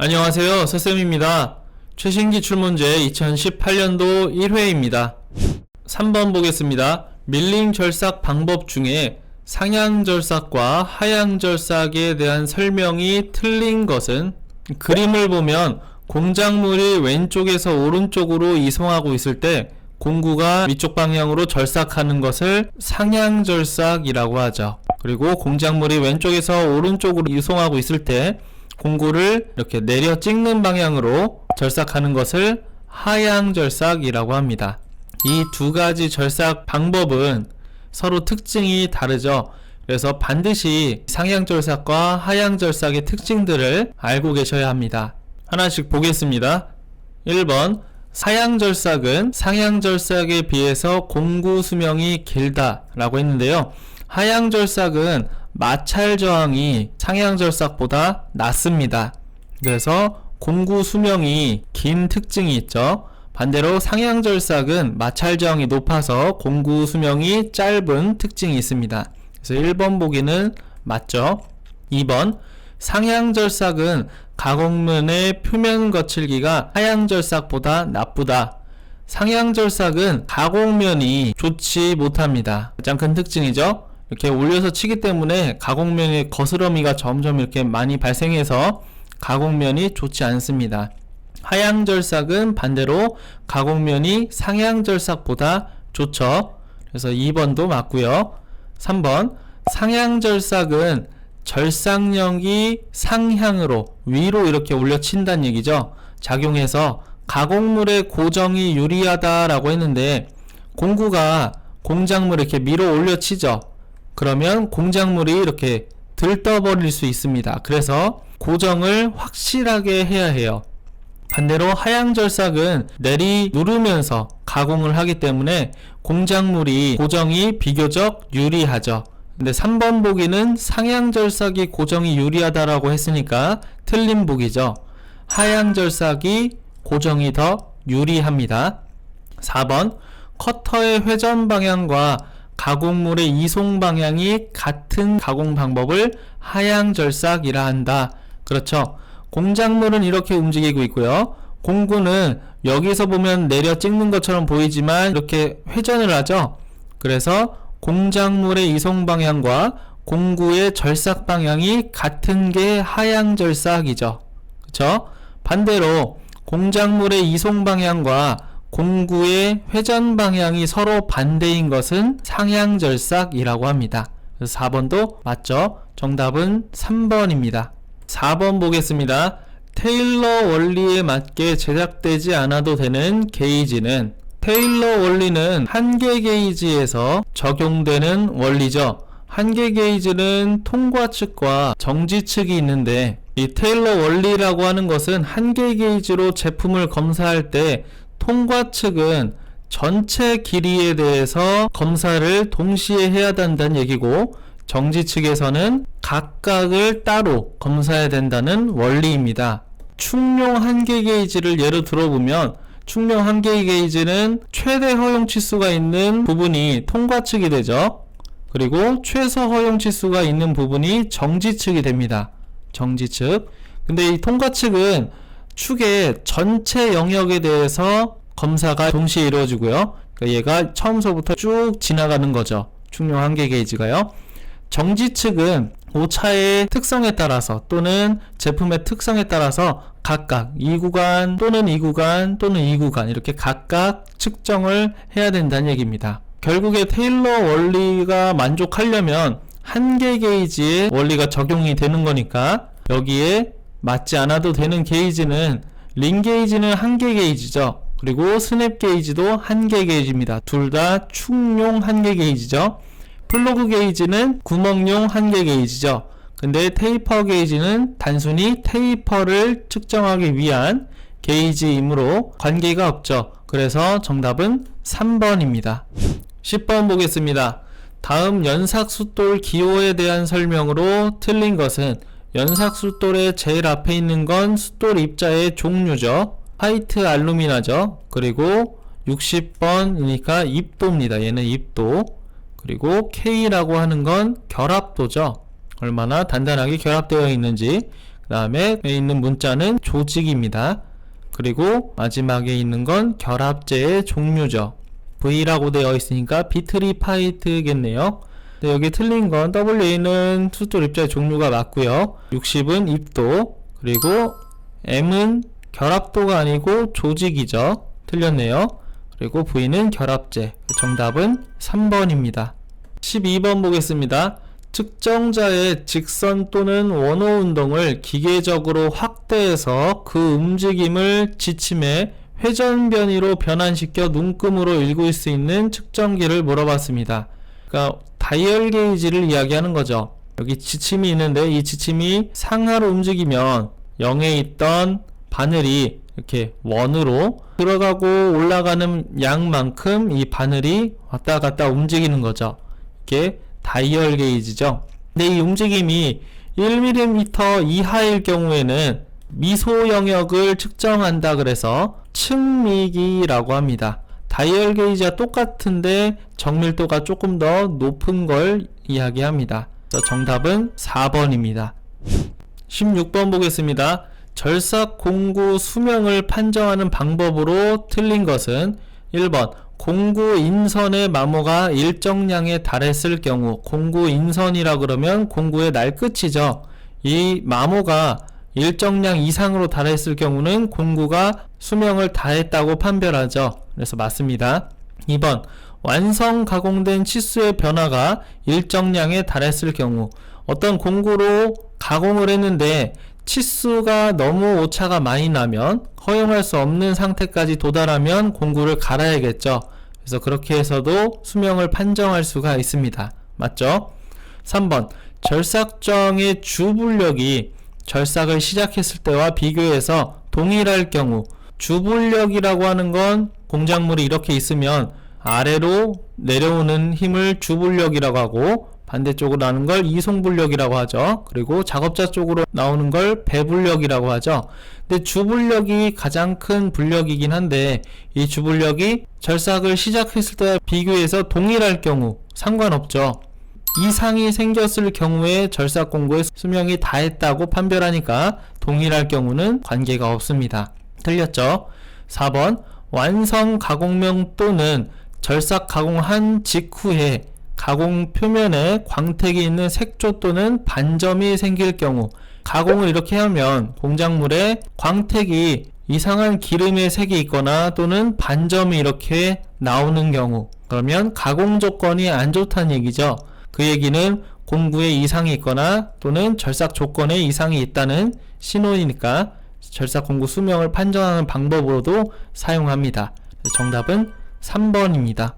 안녕하세요. 서쌤입니다. 최신 기 출문제 2018년도 1회입니다. 3번 보겠습니다. 밀링 절삭 방법 중에 상향 절삭과 하향 절삭에 대한 설명이 틀린 것은 그림을 보면 공작물이 왼쪽에서 오른쪽으로 이송하고 있을 때 공구가 위쪽 방향으로 절삭하는 것을 상향 절삭이라고 하죠. 그리고 공작물이 왼쪽에서 오른쪽으로 이송하고 있을 때 공구를 이렇게 내려 찍는 방향으로 절삭하는 것을 하향 절삭이라고 합니다. 이 두 가지 절삭 방법은 서로 특징이 다르죠. 그래서 반드시 상향 절삭과 하향 절삭의 특징들을 알고 계셔야 합니다. 하나씩 보겠습니다. 1번 사양 절삭은 상향 절삭에 비해서 공구 수명이 길다라고 했는데요. 하향 절삭은 마찰 저항이 상향 절삭보다 낮습니다. 그래서 공구 수명이 긴 특징이 있죠. 반대로 상향 절삭은 마찰 저항이 높아서 공구 수명이 짧은 특징이 있습니다. 그래서 1번 보기는 맞죠. 2번 상향 절삭은 가공면의 표면 거칠기가 하향 절삭보다 나쁘다. 상향 절삭은 가공면이 좋지 못합니다. 가장 큰 특징이죠. 이렇게 올려서 치기 때문에 가공면의 거스러미가 점점 이렇게 많이 발생해서 가공면이 좋지 않습니다. 하향 절삭은 반대로 가공면이 상향 절삭보다 좋죠. 그래서 2번도 맞고요. 3번 상향 절삭은 절삭력이 상향으로 위로 이렇게 올려친다는 얘기죠. 작용해서 가공물의 고정이 유리하다라고 했는데 공구가 공작물을 이렇게 밀어 올려치죠. 그러면 공작물이 이렇게 들떠버릴 수 있습니다. 그래서 고정을 확실하게 해야 해요. 반대로 하향 절삭은 내리 누르면서 가공을 하기 때문에 공작물이 고정이 비교적 유리하죠. 근데 3번 보기는 상향 절삭이 고정이 유리하다라고 했으니까 틀린 보기죠. 하향 절삭이 고정이 더 유리합니다. 4번 커터의 회전 방향과 가공물의 이송 방향이 같은 가공 방법을 하향 절삭이라 한다. 그렇죠. 공작물은 이렇게 움직이고 있고요. 공구는 여기서 보면 내려 찍는 것처럼 보이지만 이렇게 회전을 하죠. 그래서 공작물의 이송 방향과 공구의 절삭 방향이 같은 게 하향 절삭이죠. 그렇죠? 반대로 공작물의 이송 방향과 공구의 회전 방향이 서로 반대인 것은 상향 절삭이라고 합니다. 그래서 4번도 맞죠? 정답은 3번입니다. 4번 보겠습니다. 테일러 원리에 맞게 제작되지 않아도 되는 게이지는 테일러 원리는 한계 게이지에서 적용되는 원리죠. 한계 게이지는 통과 측과 정지 측이 있는데 이 테일러 원리라고 하는 것은 한계 게이지로 제품을 검사할 때 통과 측은 전체 길이에 대해서 검사를 동시에 해야 된다는 얘기고 정지 측에서는 각각을 따로 검사해야 된다는 원리입니다. 충용 한계 게이지를 예로 들어보면 충용 한계 게이지는 최대 허용 치수가 있는 부분이 통과 측이 되죠. 그리고 최소 허용 치수가 있는 부분이 정지 측이 됩니다. 정지 측. 근데 이 통과 측은 축의 전체 영역에 대해서 검사가 동시에 이루어지고요. 그러니까 얘가 처음서부터 쭉 지나가는 거죠. 충용 한계 게이지가요. 정지 측은 오차의 특성에 따라서 또는 제품의 특성에 따라서 각각 이 구간 또는 이 구간 또는 이 구간 이렇게 각각 측정을 해야 된다는 얘기입니다. 결국에 테일러 원리가 만족하려면 한계 게이지의 원리가 적용이 되는 거니까 여기에 맞지 않아도 되는 게이지는 링 게이지는 한계 게이지죠. 그리고 스냅 게이지도 한계 게이지입니다. 둘 다 충용 한계 게이지죠. 플러그 게이지는 구멍용 한계 게이지죠. 근데 테이퍼 게이지는 단순히 테이퍼를 측정하기 위한 게이지이므로 관계가 없죠. 그래서 정답은 3번입니다. 10번 보겠습니다. 다음 연삭숫돌 기호에 대한 설명으로 틀린 것은 연삭숫돌의 제일 앞에 있는 건 숫돌 입자의 종류죠. 화이트 알루미나죠. 그리고 60번이니까 입도입니다. 얘는 입도. 그리고 K라고 하는 건 결합도죠. 얼마나 단단하게 결합되어 있는지. 그 다음에 있는 문자는 조직입니다. 그리고 마지막에 있는 건 결합제의 종류죠. V라고 되어 있으니까 비트리파이트겠네요. 네, 여기 틀린 건 WA는 투돌 입자의 종류가 맞고요. 60은 입도, 그리고 M은 결합도가 아니고 조직이죠. 틀렸네요. 그리고 V는 결합제. 정답은 3번입니다. 12번 보겠습니다. 측정자의 직선 또는 원호 운동을 기계적으로 확대해서 그 움직임을 지침에 회전 변이로 변환시켜 눈금으로 읽을 수 있는 측정기를 물어봤습니다. 그러니까 다이얼 게이지를 이야기하는 거죠. 여기 지침이 있는데 이 지침이 상하로 움직이면 0에 있던 바늘이 이렇게 원으로 들어가고 올라가는 양만큼 이 바늘이 왔다 갔다 움직이는 거죠. 이게 다이얼 게이지죠. 근데 이 움직임이 1mm 이하일 경우에는 미소 영역을 측정한다 그래서 측미기라고 합니다. 다이얼 게이지와 똑같은데 정밀도가 조금 더 높은 걸 이야기합니다. 정답은 4번입니다. 16번 보겠습니다. 절삭 공구 수명을 판정하는 방법으로 틀린 것은 1번 공구 인선의 마모가 일정량에 달했을 경우 공구 인선이라 그러면 공구의 날 끝이죠. 이 마모가 일정량 이상으로 달했을 경우는 공구가 수명을 다했다고 판별하죠. 그래서 맞습니다. 2번 완성 가공된 치수의 변화가 일정량에 달했을 경우 어떤 공구로 가공을 했는데 치수가 너무 오차가 많이 나면 허용할 수 없는 상태까지 도달하면 공구를 갈아야겠죠. 그래서 그렇게 해서도 수명을 판정할 수가 있습니다. 맞죠? 3번 절삭정의 주불력이 절삭을 시작했을 때와 비교해서 동일할 경우 주불력이라고 하는 건 공작물이 이렇게 있으면 아래로 내려오는 힘을 주불력이라고 하고 반대쪽으로 나오는 걸 이송불력이라고 하죠. 그리고 작업자 쪽으로 나오는 걸 배불력이라고 하죠. 근데 주불력이 가장 큰 불력이긴 한데 이 주불력이 절삭을 시작했을 때와 비교해서 동일할 경우 상관없죠. 이상이 생겼을 경우에 절삭 공구의 수명이 다했다고 판별하니까 동일할 경우는 관계가 없습니다. 틀렸죠? 4번 완성 가공명 또는 절삭 가공한 직후에 가공 표면에 광택이 있는 색조 또는 반점이 생길 경우 가공을 이렇게 하면 공작물에 광택이 이상한 기름의 색이 있거나 또는 반점이 이렇게 나오는 경우 그러면 가공 조건이 안 좋다는 얘기죠. 그 얘기는 공구에 이상이 있거나 또는 절삭 조건에 이상이 있다는 신호이니까 절삭 공구 수명을 판정하는 방법으로도 사용합니다. 정답은 3번입니다.